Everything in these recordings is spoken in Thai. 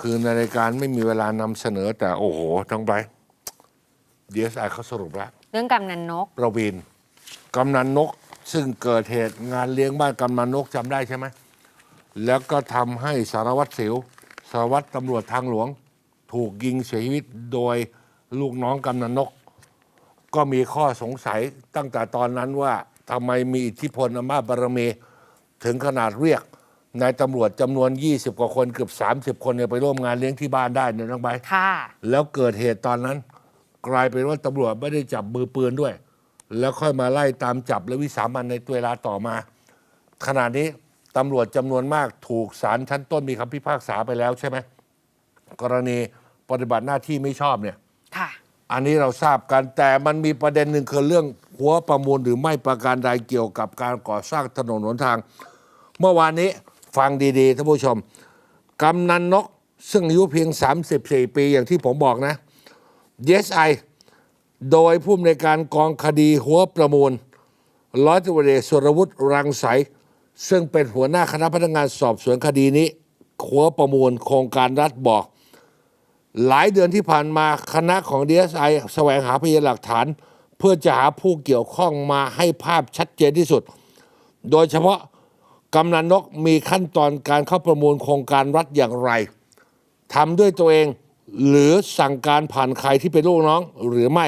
คือในรายการไม่มีเวลานำเสนอ แต่โอ้โหทั้งไปดีเอสไอเขาสรุปแล้ว เรื่องกำนันนก ประวินกำนันนกซึ่งเกิดเหตุงานเลี้ยงบ้านกำนันนกจำได้ใช่ไหม แล้วก็ทำให้สารวัตรสิว สารวัตรตำรวจทางหลวง ถูกยิงเสียชีวิตโดยลูกน้องกำนันนก ก็มีข้อสงสัยตั้งแต่ตอนนั้นว่าทำไมมีอิทธิพลอำนาจบารมี ถึงขนาดเรียก นายตำรวจจำนวน 20 กว่าคนเกือบ 30 คนเนี่ยไปร่วมงานเลี้ยงที่บ้านได้เนี่ยน้องใบร์ทค่ะ แล้วเกิดเหตุตอนนั้น กลายเป็นว่าตำรวจไม่ได้จับมือปืนด้วย แล้วค่อยมาไล่ตามจับและวิสามันในเวลาต่อมา ขณะนี้ตำรวจจำนวนมากถูกศาลชั้นต้นมีคำพิพากษาไปแล้วใช่ไหมกรณีปฏิบัติหน้าที่ไม่ชอบเนี่ย ค่ะ อันนี้เราทราบกันแต่มันมีประเด็นหนึ่งคือเรื่องหัวประมูลหรือไม่ประการใดเกี่ยวกับการก่อสร้างถนนหนทาง เมื่อวานนี้ ฟังดีๆท่านผู้ชม กำนันนก ซึ่งอายุเพียง 34 ปีอย่างที่ผมบอกนะ DSI โดยผู้อำนวยการกองคดีหัวประมูล ร้อยตำรวจเอกสุรวุฒิรังไสยซึ่งเป็นหัวหน้าคณะพนักงานสอบสวนคดีนี้หัวประมูลโครงการรัฐบอก หลายเดือนที่ผ่านมาคณะของ DSI แสวงหาพยานหลักฐาน เพื่อจะหาผู้เกี่ยวข้องมาให้ภาพชัดเจนที่สุด โดยเฉพาะ กำนันนกมีขั้นตอนการเข้าประมูลโครงการรัฐอย่างไรทำด้วยตัวเองหรือสั่งการผ่านใครที่เป็นลูกน้องหรือไม่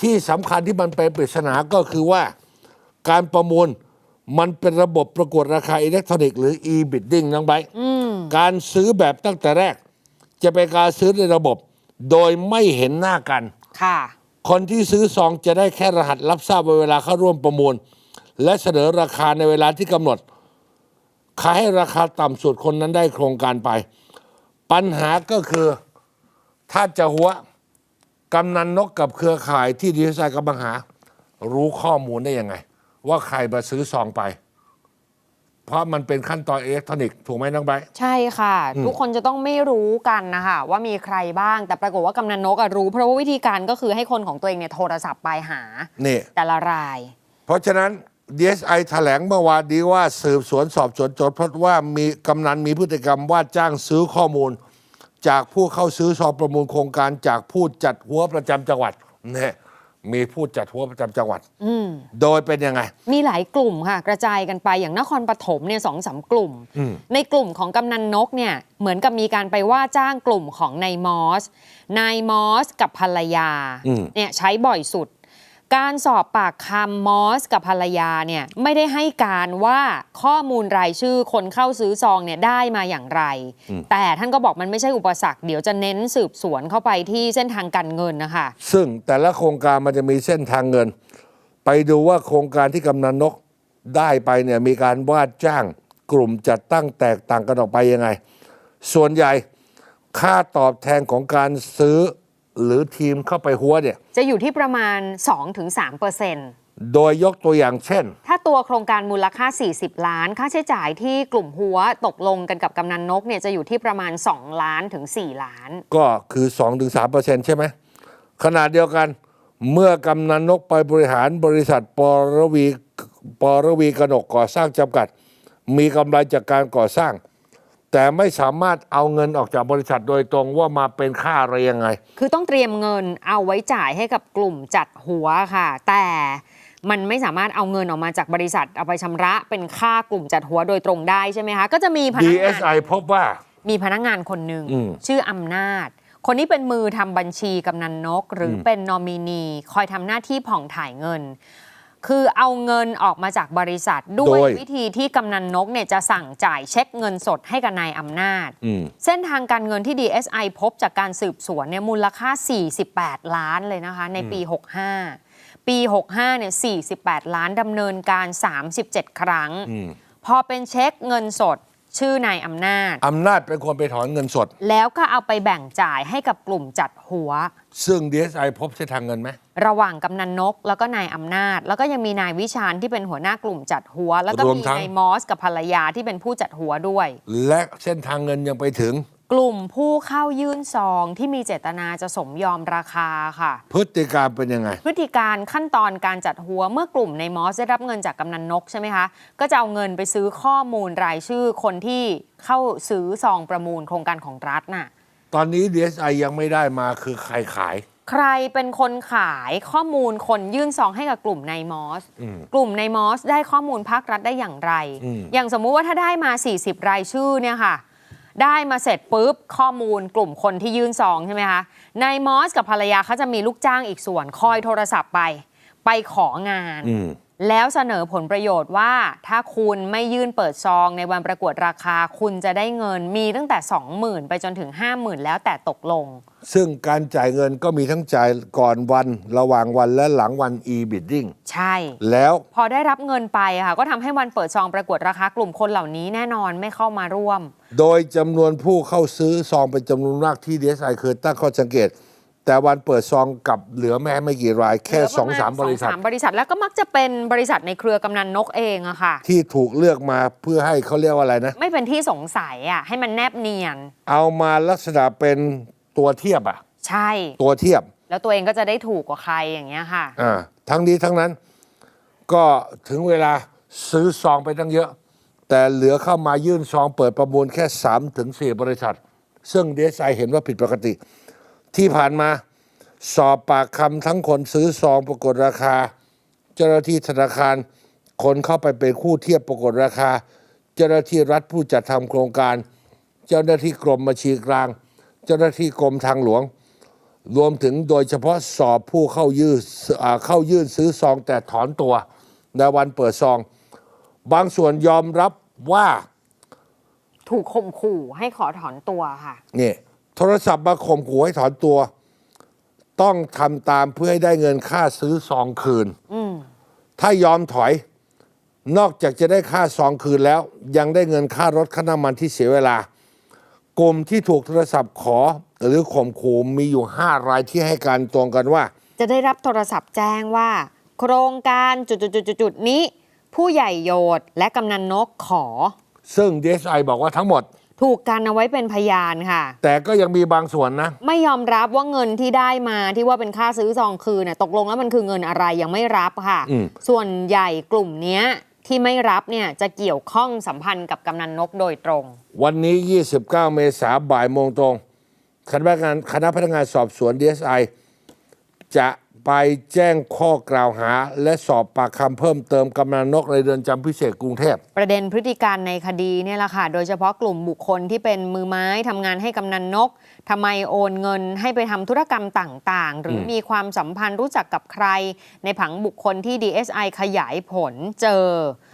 ที่สำคัญที่มันเป็นปริศนาก็คือว่า การประมูลมันเป็นระบบประกวดราคาอิเล็กทรอนิกส์หรือ e-bidding น้องไบร์ทการซื้อแบบตั้งแต่แรก จะเป็นการซื้อในระบบ โดยไม่เห็นหน้ากันค่ะคนที่ซื้อซองจะได้แค่รหัสรับทราบเวลาเข้าร่วมประมูล และเสนอราคาในเวลาที่กำหนด ใครให้ราคาต่ำสุดคนนั้นได้โครงการไป ปัญหาก็คือถ้าจะหัวกำนันนกกับเครือข่ายที่ดีไซน์กำลังหา รู้ข้อมูลได้ยังไง ว่าใครมาซื้อซองไป เพราะมันเป็นขั้นตอนอิเล็กทรอนิกส์ถูกไหมน้องใบร์ท ใช่ค่ะทุกคนจะต้องไม่รู้กันนะคะว่ามีใครบ้าง แต่ปรากฏว่ากำนันนกอะรู้ เพราะว่าวิธีการก็คือให้คนของตัวเองเนี่ยโทรศัพท์ไปหา นี่ แต่ละราย เพราะฉะนั้น DSI แถลงเมื่อวานนี้ว่าสืบสวนสอบสวนจนพบว่ามีกำนันมีพฤติกรรมว่าจ้างซื้อข้อมูล จากผู้เข้าซื้อซองประมูลโครงการจากผู้จัดหัวประจำจังหวัดเนี่ยมีผู้จัดหัวประจำจังหวัด อืม โดยเป็นยังไง มีหลายกลุ่มค่ะ กระจายกันไปอย่างนครปฐมเนี่ยสองสามกลุ่ม อืม ในกลุ่มของกำนันนกเนี่ยเหมือนกับมีการไปว่าจ้างกลุ่มของนายมอสนายมอสกับภรรยาอืม เนี่ยใช้บ่อยสุด การสอบปากคำมอสกับภรรยาเนี่ยไม่ได้ให้การว่าข้อมูลรายชื่อคนเข้าซื้อซองเนี่ยได้มาอย่างไร แต่ท่านก็บอกมันไม่ใช่อุปสรรค เดี๋ยวจะเน้นสืบสวนเข้าไปที่เส้นทางการเงินนะคะ ซึ่งแต่ละโครงการมันจะมีเส้นทางเงิน ไปดูว่าโครงการที่กำนันนกได้ไปเนี่ยมีการว่าจ้างกลุ่มจัดตั้งแตกต่างกันออกไปยังไง ส่วนใหญ่ค่าตอบแทนของการซื้อ หรือทีมเข้าไปหัวเนี่ยจะอยู่ที่ประมาณ 2-3%โดยยกตัวอย่างเช่น ถ้าตัวโครงการมูลค่า 40 ล้าน ค่าใช้จ่ายที่กลุ่มหัวตกลงกันกับกำนันนกเนี่ยจะอยู่ที่ประมาณ 2 ล้านถึง 4 ล้าน ก็คือ 2-3%ใช่ไหมขณะเดียวกันเมื่อกำนันนกไปบริหารบริษัทปรวีปรวีกนกก่อสร้างจำกัด มีกำไรจากการก่อสร้าง แต่ไม่สามารถเอาเงินออกจากบริษัทโดยตรงว่ามาเป็นค่าอะไรยังไง คือต้องเตรียมเงินเอาไว้จ่ายให้กับกลุ่มจัดหัวค่ะ แต่มันไม่สามารถเอาเงินออกมาจากบริษัทเอาไปชำระเป็นค่ากลุ่มจัดหัวโดยตรงได้ใช่ไหมคะ ก็จะมีพนักงาน DSI พบว่า มีพนักงานคนหนึ่งอืม ชื่ออำนาจ คนนี้เป็นมือทำบัญชีกำนันนก หรืออเป็นนอมินี คอยทำหน้าที่ผ่องถ่ายเงิน คือเอาเงินออกมาจากบริษัท ด้วโดยยวิธีที่กำนันนกเนี่ยจะสั่งจ่ายเช็คเงินสดให้กับนายอำนาจ อืม เส้นทางการเงินที่ DSI พบจากการสืบสวนเนี่ยมูลค่า 48 ล้านเลยนะคะ ในปี 65 ปี 65เนี่ย48 ล้านดำเนินการ 37 ครั้งอืมพอเป็นเช็คเงินสด ชื่อนายอำนาจ อำนาจเป็นคนไปถอนเงินสด แล้วก็เอาไปแบ่งจ่ายให้กับกลุ่มจัดหัว ซึ่ง DSI พบเส้นทางเงินไหม ระหว่างกำนันนกแล้วก็นายอำนาจ แล้วก็ยังมีนายวิชาญที่เป็นหัวหน้ากลุ่มจัดหัว แล้วก็รวมมีทั้ง นายมอสกับภรรยาที่เป็นผู้จัดหัวด้วย และเส้นทางเงินยังไปถึง กลุ่มผู้เข้ายื่นซองที่มีเจตนาจะสมยอมราคาค่ะ พฤติการเป็นยังไง พฤติการขั้นตอนการจัดหัวเมื่อกลุ่มในมอสได้รับเงินจากกำนันนกใช่ไหมคะ ก็จะเอาเงินไปซื้อข้อมูลรายชื่อคนที่เข้าซื้อซองประมูลโครงการของรัฐน่ะ ตอนนี้ DSI ยังไม่ได้มาคือใครขาย ใครเป็นคนขายข้อมูลคนยื่นซองให้กับกลุ่มในมอส อืม กลุ่มในมอสได้ข้อมูลภาครัฐได้อย่างไร อืม อย่างสมมุติว่าถ้าได้มา 40 รายชื่อเนี่ยค่ะ ได้มาเสร็จปุ๊บข้อมูลกลุ่มคนที่ยื่นซองใช่ไหมคะนายมอสกับภรรยาเขาจะมีลูกจ้างอีกส่วนคอยโทรศัพท์ไป ไปของาน แล้วเสนอผลประโยชน์ว่า ถ้าคุณไม่ยื่นเปิดซองในวันประกวดราคา คุณจะได้เงินมีตั้งแต่ 20,000 ไปจนถึง 50,000 แล้วแต่ตกลง ซึ่งการจ่ายเงินก็มีทั้งจ่ายก่อนวันระหว่างวันและหลังวัน e-bidding ใช่ แล้วพอได้รับเงินไปค่ะ ก็ทำให้วันเปิดซองประกวดราคากลุ่มคนเหล่านี้แน่นอนไม่เข้ามาร่วม โดยจำนวนผู้เข้าซื้อซองเป็นจำนวนมากที่ DSI เคยตั้งข้อสังเกต แต่วันเปิดซองกลับเหลือแม้ไม่กี่รายแค่เหลืสองสามปบระณริษัทสองสามบริษัทแล้วก็มักจะเป็นบริษัทในเครือกำนันนกเองอะค่ะ ที่ถูกเลือกมาเพื่อให้เขาเรียกว่าอะไรนะ ไม่เป็นที่สงสัยอะให้มันแนบเนียน เอามาลักษณะเป็นตัวเทียบอะใช่ ตัวเทียบ แล้วตัวเองก็จะได้ถูกกว่าใครอย่างเงี้ยค่ะอ่าทั้งนี้ทั้งนั้น ก็ถึงเวลาซื้อซองไปตั้งเยอะ แต่เหลือเข้ามายื่นซองเปิดประมูลแค่3ถึง4บริษัท ซึ่งเดซไอเห็นว่าผิดปกติ ที่ผ่านมาสอบปากคำทั้งคนซื้อซองประกวดราคา เจ้าหน้าที่ธนาคาร คนเข้าไปเป็นคู่เทียบประกวดราคา เจ้าหน้าที่รัฐผู้จัดทำโครงการ เจ้าหน้าที่กรมบัญชีกลาง เจ้าหน้าที่กรมทางหลวง รวมถึงโดยเฉพาะสอบผู้เข้ายื่นอ่าเข้ายื่นซื้อซองแต่ถอนตัวในวันเปิดซอง บางส่วนยอมรับว่า ถูกข่มขู่ให้ขอถอนตัวค่ะเนี่ย โทรศัพท์มาข่มขู่ให้ถอนตัว ต้องทำตามเพื่อให้ได้เงินค่าซื้อซองคืนอืมถ้ายอมถอย นอกจากจะได้ค่าซองคืนแล้ว ยังได้เงินค่ารถค่าน้ำมันที่เสียเวลากลุ่มที่ถูกโทรศัพท์ขอ หรือข่มขู่มีอยู่ 5 รายที่ให้การตรงกันว่า จะได้รับโทรศัพท์แจ้งว่า โครงการจุดๆๆๆนี้ ผู้ใหญ่โยดและกำนันนกขอ ซึ่ง DSI บอกว่าทั้งหมด ถูกกันเอาไว้เป็นพยานค่ะ แต่ก็ยังมีบางส่วนนะ ไม่ยอมรับว่าเงินที่ได้มาที่ว่าเป็นค่าซื้อซองคืนน่ะตกลงแล้วมันคือเงินอะไรยังไม่รับค่ะ อืม ส่วนใหญ่กลุ่มเนี้ยที่ไม่รับเนี่ยจะเกี่ยวข้องสัมพันธ์กับกำนันนกโดยตรง วันนี้ 29 เมษายนบ่ายโมงตรง คณะพนักงานคณะพนักงานสอบสวน DSI จะ ไปแจ้งข้อกล่าวหา และสอบปากคำเพิ่มเติมกำนันนกในเรือนจำพิเศษกรุงเทพ ประเด็นพฤติการในคดีเนี่ยแหละค่ะ โดยเฉพาะกลุ่มบุคคลที่เป็นมือไม้ทำงานให้กำนันนกทำไมโอนเงินให้ไปทำธุรกรรมต่าง ๆ หรืออมมีความสัมพันธ์รู้จักกับใคร ในผังบุคคลที่ DSI ขยายผลเจอ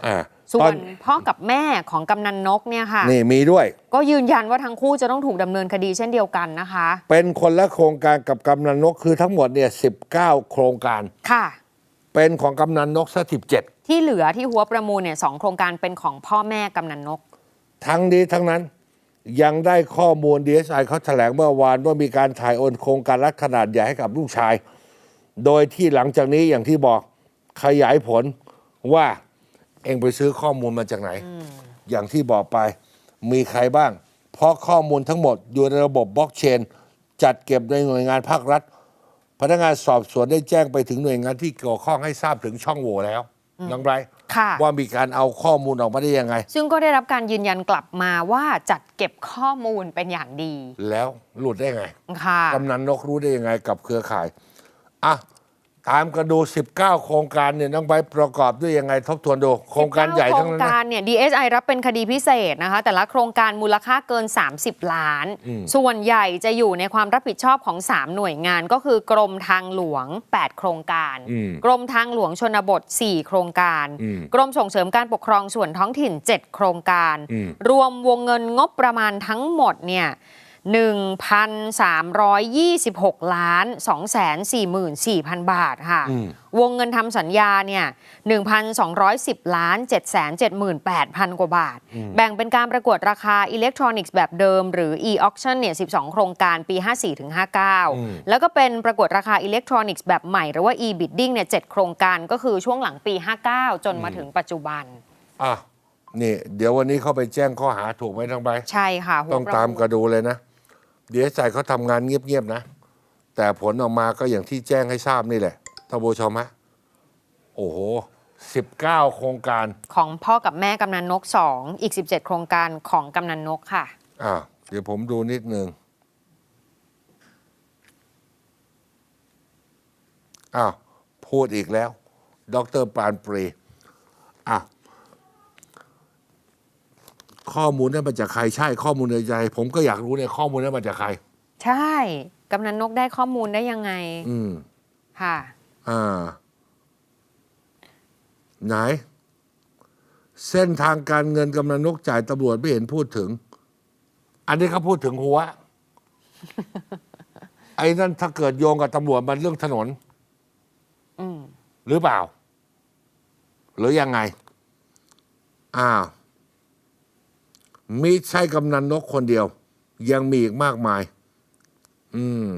อ่าส่ตวอนน พ่อกับแม่ของกำนันนกเนี่ยค่ะ นี่มีด้วย ก็ยืนยันว่าทั้งคู่จะต้องถูกดำเนินคดีเช่นเดียวกันนะคะ เป็นคนละโครงการกับกำนันนกคือทั้งหมดเนี่ย19 โครงการ ค่ะ เป็นของกำนันนกซะ17 ที่เหลือที่หัวประมูลเนี่ยสองโครงการเป็นของพ่อแม่กำนันนก ทั้งนี้ทั้งนั้นยังได้ข้อมูล DSI เขาแถลงเมื่อวานว่ามีการถ่ายโอนโครงการรัฐขนาดใหญ่ให้กับลูกชาย โดยที่หลังจากนี้อย่างที่บอกขยายผลว่า เองไปซื้อข้อมูลมาจากไหน อย่างที่บอกไปมีใครบ้าง เพราะข้อมูลทั้งหมดอยู่ในระบบบล็อกเชน จัดเก็บในหน่วยงานภาครัฐ พนักงานสอบสวนได้แจ้งไปถึงหน่วยงานที่เกี่ยวข้องให้ทราบถึงช่องโหว่แล้วน้องไบรท์ค่ะว่ามีการเอาข้อมูลออกมาได้ยังไง ซึ่งก็ได้รับการยืนยันกลับมาว่าจัดเก็บข้อมูลเป็นอย่างดี แล้วหลุดได้ไงค่ะกำนันนกรู้ได้ยังไงกับเครือข่ายอะ ตามกันดู 19 โครงการเนี่ยน้องใบร์ทประกอบด้วยยังไงทบทวนดู โครงการใหญ่โครทั้งงนั้นกานะรเนี่ย DSI รับเป็นคดีพิเศษนะคะ แต่ละโครงการมูลค่าเกิน 30 ล้าน อืม ส่วนใหญ่จะอยู่ในความรับผิดชอบของ 3 หน่วยงานก็คือกรมทางหลวง 8 โครงการ อืม กรมทางหลวงชนบท 4 โครงการ อืมกรมส่งเสริมการปกครองส่วนท้องถิ่น 7 โครงการ อืม รวมวงเงินงบประมาณทั้งหมดเนี่ย 1,326 ล้าน 244,000 บาทค่ะอืมวงเงินทำสัญญาเนี่ย1,210 ล้าน 778,000 กว่าบาท แบ่งเป็นการประกวดราคาอิเล็กทรอนิกส์แบบเดิมหรือ e-auction เนี่ย 12 โครงการปี 54-59 แล้วก็เป็นประกวดราคาอิเล็กทรอนิกส์แบบใหม่หรือว่า e-bidding เนี่ย 7 โครงการก็คือช่วงหลังปี 59 จนมาถึงปัจจุบันอะนี่ เดี๋ยววันนี้เขาไปแจ้งข้อหาถูกไหมทั้งใบ ใช่ค่ะหัวต้องประตามมูลกระดูเลยนะ เดี๋ยวใส่เขาทำงานเงียบๆนะ แต่ผลออกมาก็อย่างที่แจ้งให้ทราบนี่แหละท่านผู้ชมฮะโอ้โหสิบเก้าโครงการของพ่อกับแม่กำนันนก 2 อีก 17 โครงการของกำนันนกค่ะ อ่าเดี๋ยวผมดูนิดนึงอ้าวพูดอีกแล้ว ดรปานปรีอะ ข้อมูลนั้นมาจากใครใช่ข้อมูลในใจผมก็อยากรู้เนี่ยข้อมูลนั้นมาจากใคร ใช่กำนันนกได้ข้อมูลได้ยังไง อืมค่ะ อ่า ไหน เส้นทางการเงินกำนันนกจ่ายตำรวจไม่เห็นพูดถึง อันนี้เขาพูดถึงหัว ไอ้นั่นถ้าเกิดโยงกับตำรวจมันเรื่องถนนอืมหรือเปล่า หรือยังไง อ้าว มิใช่กำนันนกคนเดียว ยังมีอีกมากมาย อืม